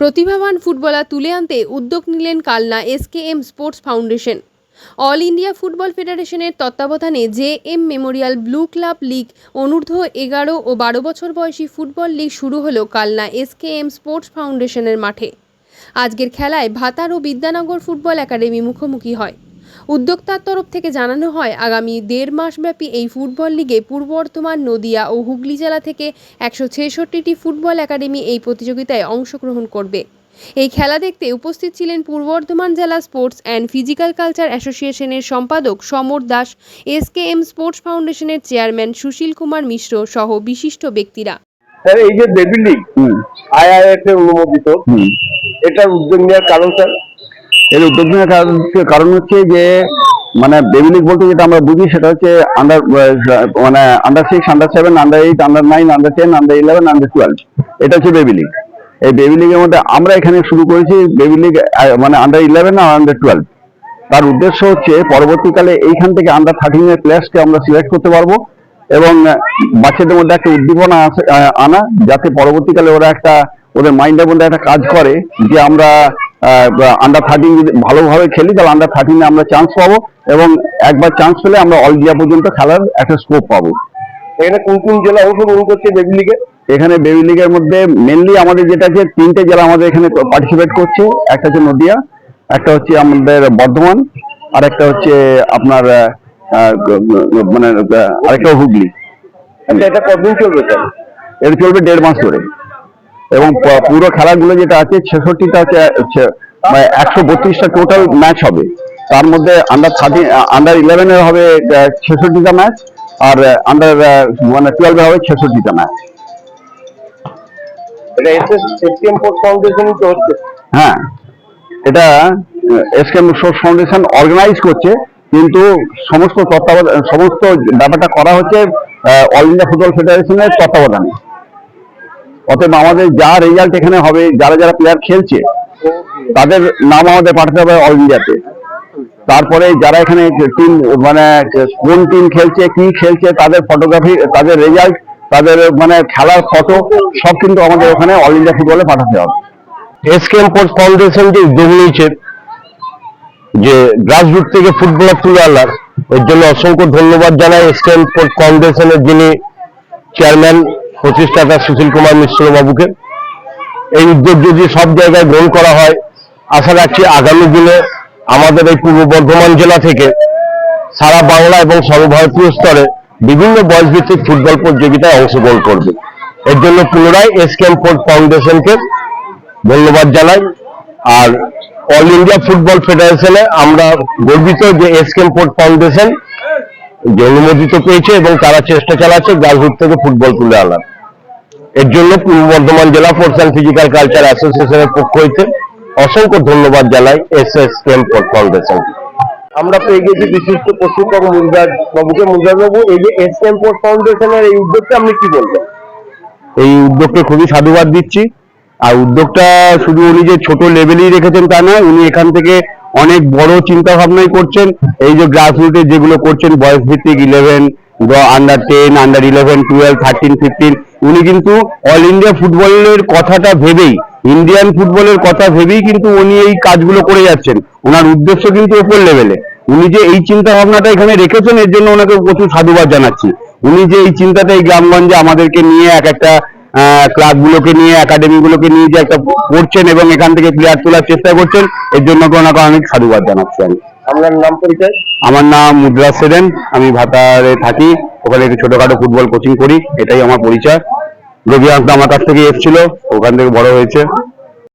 প্রতিভাবান ফুটবলার তুলে আনতে উদ্যোগ নিলেন Kalna SKM sports foundation. All India football ফেডারেশনের তত্ত্বাবধানে J M memorial blue club league অনূর্ধ্ব এগারো ও বারো বছর বয়সী ফুটবল লীগ শুরু হলো কালনা এসকেএম স্পোর্টস ফাউন্ডেশনের মাঠে। আজকের খেলায় ভাতার ও বিদ্যানগর ফুটবল একাডেমি মুখোমুখি হয়। উদ্যোক্তার তরফ থেকে জানানো হয় আগামী দেড় মাসব্যাপী এই ফুটবল লিগে পূর্ব বর্ধমান নদিয়া ও হুগলি জেলা থেকে একশো ছেষট্টিটি ফুটবল একাডেমি এই প্রতিযোগিতায় অংশগ্রহণ করবে। এই খেলা দেখতে উপস্থিত ছিলেন পূর্ব বর্ধমান জেলা স্পোর্টস অ্যান্ড ফিজিক্যাল কালচার অ্যাসোসিয়েশনের সম্পাদক সমর দাস এসকেএম স্পোর্টস ফাউন্ডেশনের চেয়ারম্যান সুশীল কুমার মিশ্র সহ বিশিষ্ট ব্যক্তিরা। স্যার এই যে বেবি লিগ আইআইএফ এর অনুমোদিত এটার উদ্যোগ নেওয়ার কারণ স্যার? এর উদ্যোগ নেওয়ার কারণ- হচ্ছে যে মানে বেবি লিগ বলতে যেটা আমরা বুঝি সেটা হচ্ছে আন্ডার মানে under six under seven under eight under nine under ten under eleven under twelve এটা হচ্ছে বেবি লিগ এই বেবি লিগের মধ্যে আমরা এখানে শুরু করেছি বেবি লিগ মানে আন্ডার ইলেভেন আর আন্ডার টুয়েলভ তার উদ্দেশ্য হচ্ছে পরবর্তীকালে এইখান থেকে আন্ডার থার্টিন এর প্লেয়ার্সকে আমরা সিলেক্ট করতে পারব এবং বাচ্চাদের মধ্যে একটা উদ্দীপনা আনা, যাতে পরবর্তীকালে ওরা একটা ওদের মাইন্ডের মধ্যে একটা কাজ করে যে আমরা আন্ডার থার্টিন যদি ভালোভাবে খেলি তাহলে আন্ডার থার্টিনে আমরা চান্স পাবো এবং একবার চান্স পেলে আমরা অল ইন্ডিয়া পর্যন্ত খেলার একটা স্কোপ পাবো। এখানে কোন কোন জেলা অংশগ্রহণ করছে বেবি লিগে এখানে বেবি লিগের মধ্যে মেনলি আমাদের যেটা আছে তিনটে জেলা আমাদের এখানে পার্টিসিপেট করছে। একটা হচ্ছে নদিয়া একটা হচ্ছে আমাদের বর্ধমান আর একটা হচ্ছে আপনার মানে আরেকটা হুগলি। আচ্ছা এটা কতদিন চলবে স্যার? এর চলবে দেড় মাস ধরে। এবং পুরো খেলাগুলো যেটা আছে ছেষট্টিটা হচ্ছে একশো বত্রিশটা টোটাল ম্যাচ হবে। তার মধ্যে আন্ডার থার্টি আন্ডার ইলেভেনের হবে ছেষট্টিটা ম্যাচ আর আন্ডার মানে টুয়েলভে হবে ছেষট্টিটা ম্যাচ এটা এসএস এসটিএম পোর্ট ফাউন্ডেশনই তো হচ্ছে। হ্যাঁ এটা এসকেম সোর্স ফাউন্ডেশন অর্গানাইজ করছে কিন্তু সমস্ত তত্ত্বাবধান সমস্ত ব্যাপারটা করা হচ্ছে অল ইন্ডিয়া ফুটবল ফেডারেশনের তত্ত্বাবধানে। অতএব আমাদের যা রেজাল্ট এখানে হবে, যারা যারা প্লেয়ার খেলছে, তাদের নাম আমাদের পাঠাতে হবে অল ইন্ডিয়াতে তারপরে যারা এখানে টিম মানে কোন টিম খেলছে, কি খেলছে, তাদের ফটোগ্রাফি তাদের রেজাল্ট তাদের মানে খেলার ফটো সব কিন্তু আমাদের ওখানে অল ইন্ডিয়া ফুটবলে পাঠাতে হবে। এসকেএম পোর্ট ফাউন্ডেশন যে উদ্যোগ নিয়েছে যে গ্রাসরুট থেকে ফুটবলার তুলে আনার। এর জন্য অসংখ্য ধন্যবাদ জানাই এসকেএম পোর্ট ফাউন্ডেশনের যিনি চেয়ারম্যান প্রতিষ্ঠাতা সুশীল কুমার মিশ্র বাবুকে। এই উদ্যোগ যদি সব জায়গায় গ্রহণ করা হয়, আশা রাখছি আগামী দিনে আমাদের এই পূর্ব বর্ধমান জেলা থেকে সারা বাংলা এবং সর্বভারতীয় স্তরে বিভিন্ন বয়সভিত্তিক ফুটবল প্রতিযোগিতায় অংশগ্রহণ করবে। এর জন্য পুনরায় এসকেএম পোর্ট ফাউন্ডেশনকে ধন্যবাদ জানাই। আর অল ইন্ডিয়া ফুটবল ফেডারেশনে আমরা গর্বিত যে এসকেএম পোর্ট ফাউন্ডেশন যে অনুমোদিত পেয়েছে এবং তারা চেষ্টা চালাচ্ছে গ্রাসরুট থেকে ফুটবল তুলে আনার। এর জন্য পূর্ব বর্ধমান জেলা স্পোর্টস অ্যান্ড ফিজিক্যাল কালচার অ্যাসোসিয়েশনের পক্ষ হইতে অসংখ্য ধন্যবাদ জানাই এস এস পোর্ট ফাউন্ডেশন আমরা পেয়ে গেছি বিশিষ্ট প্রশিক্ষক মুজরাজ বাবুকে। মুজরাজ বাবু, এই যে এস কেম পোর্ট ফাউন্ডেশনের এই উদ্যোগটা আপনি কি বলবেন? এই উদ্যোগকে খুবই সাধুবাদ দিচ্ছি। আর উদ্যোগটা শুধু উনি যে ছোট লেভেলেই রেখেছেন তা নয়, উনি এখান থেকে অনেক বড় চিন্তা ভাবনাই করছেন। এই যে গ্রাসরুটে যেগুলো করছেন বয়স ভিত্তিক eleven under ten under eleven twelve thirteen fifteen উনি কিন্তু অল ইন্ডিয়া ফুটবলের কথাটা ভেবেই ইন্ডিয়ান ফুটবলের কথা ভেবেই কিন্তু উনি এই কাজগুলো করে যাচ্ছেন। ওনার উদ্দেশ্য কিন্তু ওপর লেভেলে উনি যে এই চিন্তা ভাবনাটা এখানে রেখেছেন, এর জন্য ওনাকে প্রচুর সাধুবাদ জানাচ্ছি। উনি যে এই চিন্তাটা এই গ্রামগঞ্জে আমাদেরকে নিয়ে এক একটা ক্লাব গুলোকে নিয়ে একাডেমি গুলোকে নিয়ে যে একটা করছেন এবং এখান থেকে প্লেয়ার তোলার চেষ্টা করছেন, এর জন্য ওনাকে অনেক সাধুবাদ জানাচ্ছি আমি। আপনার নাম পরিচয়? আমার নাম মুদ্রা সেরেন আমি ভাতারে থাকি। ওখানে একটু ছোটখাটো ফুটবল কোচিং করি। এটাই আমার পরিচয়। রবি আমার কাছ থেকে এসেছিল। ওখান থেকে বড় হয়েছে।